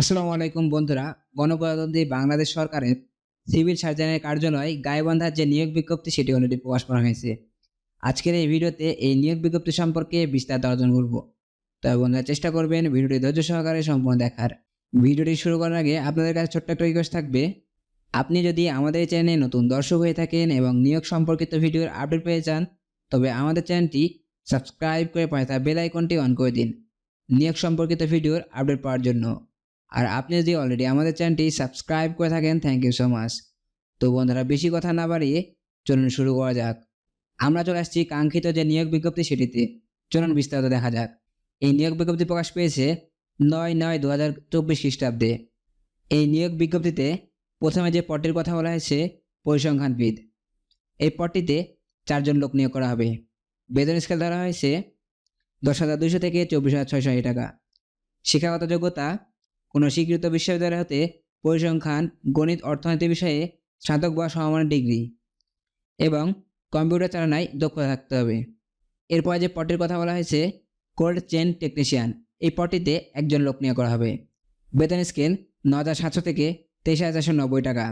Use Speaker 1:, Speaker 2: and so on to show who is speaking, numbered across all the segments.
Speaker 1: আসসালামু আলাইকুম বন্ধুরা, গণপ্রজাতন্ত্রী বাংলাদেশ সরকারের সিভিল সার্জনের কার্যালয় গাইবান্ধার যে নিয়োগ বিজ্ঞপ্তি, সেটি অলরেডি প্রকাশ করা হয়েছে। আজকের এই ভিডিওতে এই নিয়োগ বিজ্ঞপ্তি সম্পর্কে বিস্তারিত অর্জন করব। তবে বন্ধুরা, চেষ্টা করবেন ভিডিওটি ধৈর্য সহকারে সম্পূর্ণ দেখার। ভিডিওটি শুরু করার আগে আপনাদের কাছে ছোট্ট একটা রিকোয়েস্ট থাকবে, আপনি যদি আমাদের চ্যানেলে নতুন দর্শক হয়ে থাকেন এবং নিয়োগ সম্পর্কিত ভিডিওর আপডেট পেয়ে চান, তবে আমাদের চ্যানেলটি সাবস্ক্রাইব করে থাকা বেল আইকনটি অন করে দিন। নিয়োগ সম্পর্কিত ভিডিওর আপডেট পাওয়ার জন্য। আর আপনি যদি অলরেডি আমাদের চ্যানেলটি সাবস্ক্রাইব করে থাকেন থ্যাংক ইউ সো মাচ তো বন্ধুরা, বেশি কথা না বাড়িয়ে চলুন শুরু করা যাক। আমরা চলে আসছি কাঙ্ক্ষিত যে নিয়োগ বিজ্ঞপ্তি সেটিতে। চলুন বিস্তারিত দেখা যাক। এই নিয়োগ বিজ্ঞপ্তি প্রকাশ পেয়েছে নয় নয় দু হাজার চব্বিশ খ্রিস্টাব্দে। এই নিয়োগ বিজ্ঞপ্তিতে প্রথমে যে পদটির কথা বলা হয়েছে, পরিসংখ্যানবিদ। এই পদটিতে চারজন লোক নিয়োগ করা হবে। বেতন স্কেল ধরা হয়েছে দশ হাজার দুইশো থেকে চব্বিশ হাজার ছয়শো টাকা। শিক্ষাগত যোগ্যতা কোনো স্বীকৃত বিশ্ববিদ্যালয় হতে পরিসংখ্যান, গণিত, অর্থনীতি বিষয়ে স্নাতক বা সমমানের ডিগ্রি এবং কম্পিউটার চালনায় দক্ষতা থাকতে হবে। এরপর যে পদটির কথা বলা হয়েছে, কোল্ড চেন টেকনিশিয়ান, এই পদটিতে একজন লোক নিয়োগ করা হবে। বেতন স্কেল ন হাজার সাতশো থেকে তেইশ হাজার চারশো নব্বই টাকা।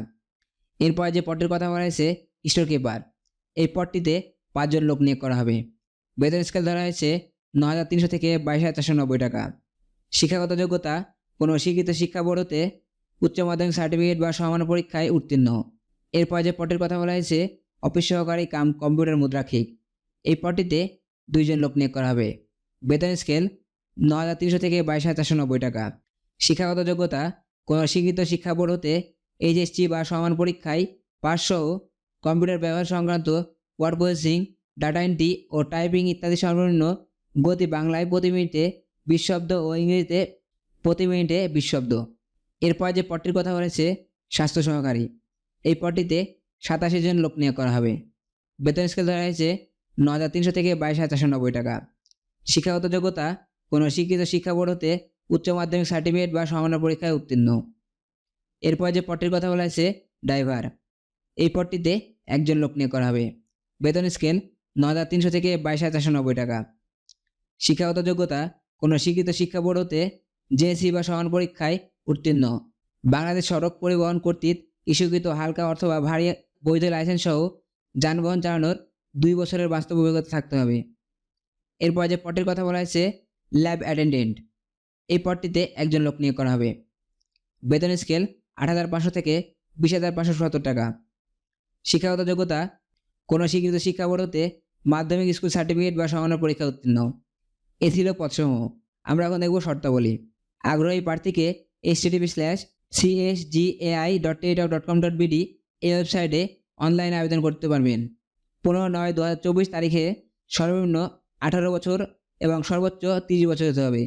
Speaker 1: এরপর যে পদটির কথা বলা হয়েছে স্টোর কিপার এই পটটিতে পাঁচজন লোক নিয়োগ করা হবে। বেতন স্কেল ধরা হয়েছে ন হাজার তিনশো থেকে বাইশ হাজার চারশো নব্বই টাকা। শিক্ষাগত যোগ্যতা কোনো স্বীকৃত শিক্ষা বোর্ড হতে উচ্চ মাধ্যমিক সার্টিফিকেট বা সমান পরীক্ষায় উত্তীর্ণ এরপর যে পটের কথা বলা হয়েছে অফিস সহকারী কাম কম্পিউটার মুদ্রাক্ষিক। এই পদটিতে দুইজন লোক নিয়োগ করা হবে। বেতন স্কেল ন হাজার তিনশো থেকে বাইশ হাজার নব্বই টাকা। শিক্ষাগত যোগ্যতা, কোনো স্বীকৃত শিক্ষা বোর্ড হতে এইচএসসি বা সমান পরীক্ষায় সহ কম্পিউটার ব্যবহার সংক্রান্ত ওয়ার্ড প্রসেসিং ডাটা এন্ট্রি ও টাইপিং ইত্যাদি সর্বনিম্ন গতি বাংলায় প্রতি মিনিটে বিশ শব্দ ও ইংরেজিতে প্রতি মিনিটে বিশ শব্দ। এরপর যে পদটির কথা বলেছে, স্বাস্থ্য সহকারী। এই পদটিতে সাতাশি জন লোক নিয়োগ করা হবে। বেতন স্কেল ধরা হয়েছে ন হাজার তিনশো থেকে বাইশ হাজার চারশো নব্বই টাকা। শিক্ষাগত যোগ্যতা, কোনো শিক্ষিত শিক্ষা বোর্ড হতে উচ্চ মাধ্যমিক সার্টিফিকেট বা সমান্য পরীক্ষায় উত্তীর্ণ। এরপর যে পদটির কথা বলা হয়েছে, ড্রাইভার। এই পদটিতে একজন লোক নিয়োগ করা হবে। বেতন স্কেল ন হাজার তিনশো থেকে বাইশ হাজার চারশো নব্বই টাকা। শিক্ষাগত যোগ্যতা, কোনো শিক্ষিত শিক্ষা বোর্ড হতে জেএসসি বা সমান পরীক্ষায় উত্তীর্ণ। বাংলাদেশ সড়ক পরিবহন কর্তৃক ইস্যুকৃত হালকা অথবা ভারী বৈধ লাইসেন্স সহ যানবাহন চালানোর দুই বছরের বাস্তব অভিজ্ঞতা থাকতে হবে। এরপর যে পদটির কথা বলা হয়েছে ল্যাব অ্যাটেন্ডেন্ট এই পদটিতে একজন লোক নিয়োগ করা হবে। বেতন স্কেল আট হাজার পাঁচশো থেকে বিশ হাজার পাঁচশো সত্তর টাকা। শিক্ষাগত যোগ্যতা, কোনো স্বীকৃত শিক্ষা বোর্ড হতে মাধ্যমিক স্কুল সার্টিফিকেট বা সমান্য পরীক্ষা উত্তীর্ণ। এ ছিল পদসমূহ। আমরা এখন দেখব শর্তাবলী। আগ্রহী প্রার্থীকে H TV slash CSGAI dot Teletalk dot com dot BD এই ওয়েবসাইটে অনলাইনে আবেদন করতে পারবেন। পনেরো নয় দু হাজার চব্বিশ তারিখে সর্বনিম্ন আঠারো বছর এবং সর্বোচ্চ তিরিশ বছর হতে হবে।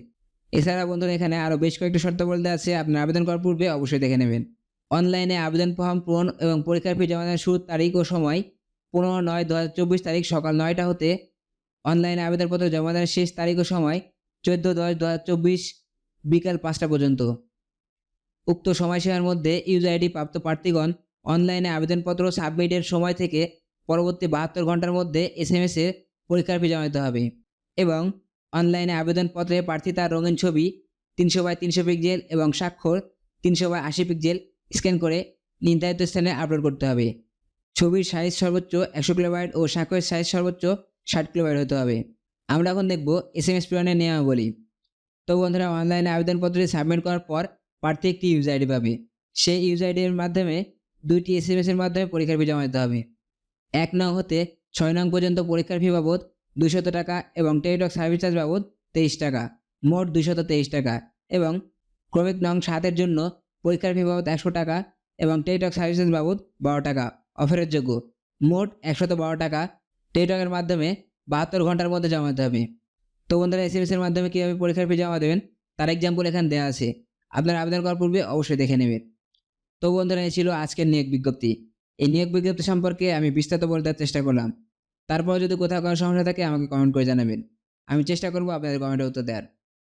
Speaker 1: এছাড়া বন্ধুরা, এখানে আরও বেশ কয়েকটি শর্ত বলতে আছে আপনার আবেদন করার পূর্বে অবশ্যই দেখে নেবেন। অনলাইনে আবেদন ফর্ম পূরণ এবং পরীক্ষার ফি জমা দেওয়ার শুরুর তারিখ ও সময় পনেরো নয় দু হাজার চব্বিশ তারিখ সকাল নয়টা হতে অনলাইনে আবেদনপত্র জমা দেওয়ার শেষ তারিখ ও সময় চোদ্দ দশ দু হাজার চব্বিশ বিকাল পাঁচটা পর্যন্ত। উক্ত সময়সীমার মধ্যে ইউজার আইডি প্রাপ্ত প্রার্থীগণ অনলাইনে আবেদনপত্র সাবমিটের সময় থেকে পরবর্তী বাহাত্তর ঘণ্টার মধ্যে এস এম এসে পরীক্ষার ফি জমা দিতে হবে এবং অনলাইনে আবেদনপত্রে প্রার্থী তার রঙিন ছবি, তিনশো বাই তিনশো পিক্সেল এবং স্বাক্ষর, তিনশো বাই আশি পিক্সেল স্ক্যান করে নির্ধারিত স্থানে আপলোড করতে হবে। ছবির সাইজ সর্বোচ্চ একশো কিলোবাইট ও স্বাক্ষরের সাইজ সর্বোচ্চ ষাট কিলোবাইট হতে হবে। আমরা এখন দেখব এস এম এস প্রেরণের নিয়মাবলী। তো বন্ধুরা অনলাইনে আবেদনপত্রটি সাবমিট করার পর প্রার্থী একটি ইউজ আইডি পাবে। সেই ইউজ আইডির মাধ্যমে দুইটি এস এম এসের মাধ্যমে পরীক্ষার ফি জমা দিতে হবে। এক নং হতে ছয় নং পর্যন্ত পরীক্ষার ফি বাবদ দুশত টাকা এবং টেলিটক সার্ভিস চার্জ বাবদ তেইশ টাকা, মোট দুশত তেইশ টাকা এবং ক্রমিক নং সাতের জন্য পরীক্ষার ফি বাবদ একশো টাকা এবং টেলিটক সার্ভিস চার্জ বাবদ বারো টাকা অফারের যোগ্য। মোট একশত বারো টাকা টেলিটকের মাধ্যমে বাহাত্তর ঘণ্টার মধ্যে জমা দিতে হবে। তো বন্ধুরা এস এম এর মাধ্যমে কীভাবে পরীক্ষার ফি জমা দেবেন? তার এক্সাম্পল এখানে দেওয়া আছে। আপনারা আবেদন করার পূর্বে অবশ্যই দেখে নেবেন। তো বন্ধুরা, এই ছিল আজকের নিয়োগ বিজ্ঞপ্তি। এই নিয়োগ বিজ্ঞপ্তি সম্পর্কে আমি বিস্তারিত বলে দেওয়ার চেষ্টা করলাম। তারপর যদি কোথাও কোনো সমস্যা থাকে, আমাকে কমেন্ট করে জানাবেন। আমি চেষ্টা করব আপনাদের কমেন্টের উত্তর দেওয়ার।